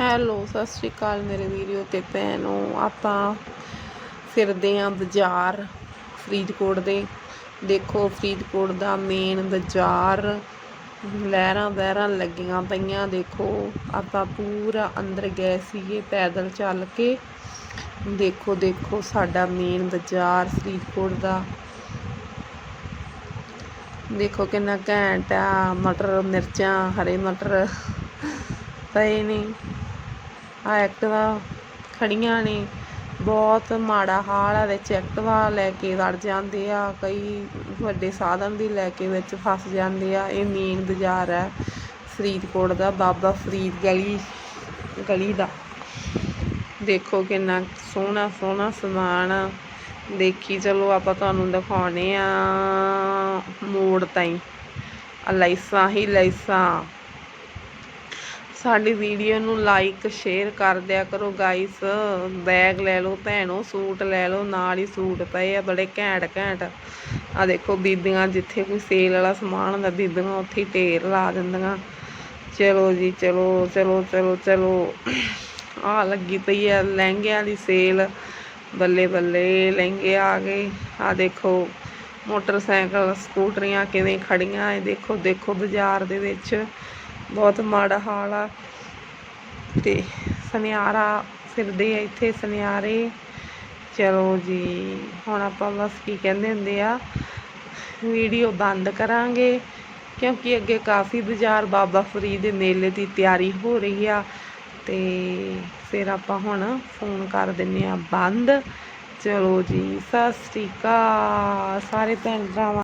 Hello, ਸਤਿ ਸ਼੍ਰੀ ਅਕਾਲ ਮੇਰੇ video ਤੇ ਭੈਣੋ। ਆਪਾਂ ਫਿਰਦੇ ਆਂ ਬਾਜ਼ਾਰ, ਫਰੀਦਕੋਟ ਦੇ। ਦੇਖੋ, ਫਰੀਦਕੋਟ ਦਾ ਮੇਨ ਬਾਜ਼ਾਰ, ਲਹਿਰਾਂ ਬਹਿਰਾਂ ਲੱਗੀਆਂ ਪਈਆਂ, ਦੇਖੋ। ਆਪਾਂ ਪੂਰਾ ਅੰਦਰ ਗਏ ਸੀਗੇ ਪੈਦਲ ਚੱਲ ਕੇ। ਦੇਖੋ ਦੇਖੋ, ਸਾਡਾ ਮੇਨ ਬਾਜ਼ਾਰ ਫਰੀਦਕੋਟ ਦਾ। ਦੇਖੋ ਕਿੰਨਾ ਘੈਂਟ ਆ, ਮਟਰ, ਮਿਰਚਾਂ, ਹਰੇ ਮਟਰ। ਪਏ ਨੇ। ਆ ਐਕਟਿਵਾ ਖੜੀਆਂ ਨੇ। ਬਹੁਤ ਮਾੜਾ ਹਾਲ ਆ ਵਿੱਚ ਐਕਟਿਵਾ ਲੈ ਕੇ ਵੜ ਜਾਂਦੇ ਆ। ਕਈ ਵੱਡੇ ਸਾਧਨ ਦੀ ਲੈ ਕੇ ਵਿੱਚ ਫਸ ਜਾਂਦੇ ਆ। ਇਹ ਮੇਨ ਬਾਜ਼ਾਰ ਹੈ ਫਰੀਦਕੋਟ ਦਾ, ਬਾਬਾ ਫਰੀਦ ਗਲੀ ਗਲੀ ਦਾ। ਦੇਖੋ ਕਿੰਨਾ ਸੋਹਣਾ ਸੋਹਣਾ ਸਮਾਨ ਆ। ਦੇਖੀ ਚਲੋ ਆਪਾਂ ਤੁਹਾਨੂੰ ਦਿਖਾਉਣੇ ਆ ਮੋੜ ਤਾਈਂ। ਆ ਲਾਈਸਾਂ ਹੀ ਲਾਈਸਾਂ। ਸਾਡੀ ਵੀਡੀਓ ਨੂੰ ਲਾਈਕ ਸ਼ੇਅਰ ਕਰ ਦਿਆ ਕਰੋ ਗਾਇਸ ਬੈਗ ਲੈ ਲਓ, ਭੈਣੋ ਸੂਟ ਲੈ ਲਓ, ਨਾਲ ਹੀ ਸੂਟ ਪਏ ਆ, ਬੜੇ ਘੈਂਟ ਘੈਂਟ। ਆ ਦੇਖੋ ਬੀਬੀਆਂ, ਜਿੱਥੇ ਕੋਈ ਸੇਲ ਵਾਲਾ ਸਮਾਨ ਹੁੰਦਾ, ਬੀਬੀਆਂ ਉੱਥੇ ਹੀ ਢੇਰ ਲਾ ਦਿੰਦੀਆਂ। ਚਲੋ ਜੀ, ਚਲੋ ਚਲੋ ਚਲੋ ਚਲੋ। ਆ ਲੱਗੀ ਪਈ ਆ ਲਹਿੰਗਿਆਂ ਦੀ ਸੇਲ ਬੱਲੇ ਬੱਲੇ, ਲਹਿੰਗੇ ਆ ਗਏ। ਆ ਦੇਖੋ, ਮੋਟਰਸਾਈਕਲ, ਸਕੂਟਰੀਆਂ ਕਿਵੇਂ ਖੜੀਆਂ, ਇਹ ਦੇਖੋ ਦੇਖੋ ਬਾਜ਼ਾਰ ਦੇ ਵਿੱਚ। ਬਹੁਤ ਮਾੜਾ ਹਾਲ ਆ। ਤੇ ਸੁਨਿਆਰਾ ਫਿਰਦੇ ਆ ਇੱਥੇ, ਸੁਨਿਆਰੇ। ਚਲੋ ਜੀ, ਹੁਣ ਆਪਾਂ ਬਸ ਕੀ ਕਹਿੰਦੇ ਹੁੰਦੇ ਆ, ਵੀਡੀਓ ਬੰਦ ਕਰਾਂਗੇ, ਕਿਉਂਕਿ ਅੱਗੇ ਕਾਫੀ ਬਾਜ਼ਾਰ ਬਾਬਾ ਫਰੀਦ ਦੇ ਮੇਲੇ ਦੀ ਤਿਆਰੀ ਹੋ ਰਹੀ ਆ। ਤੇ ਫਿਰ ਆਪਾਂ ਹੁਣ ਫੋਨ ਕਰ ਦਿੰਨੇ ਆ ਬੰਦ। ਚਲੋ ਜੀ, ਸਤਿ ਸ੍ਰੀ ਅਕਾਲ, ਸਾਰੇ ਭੈਣ ਭਰਾਵਾਂ।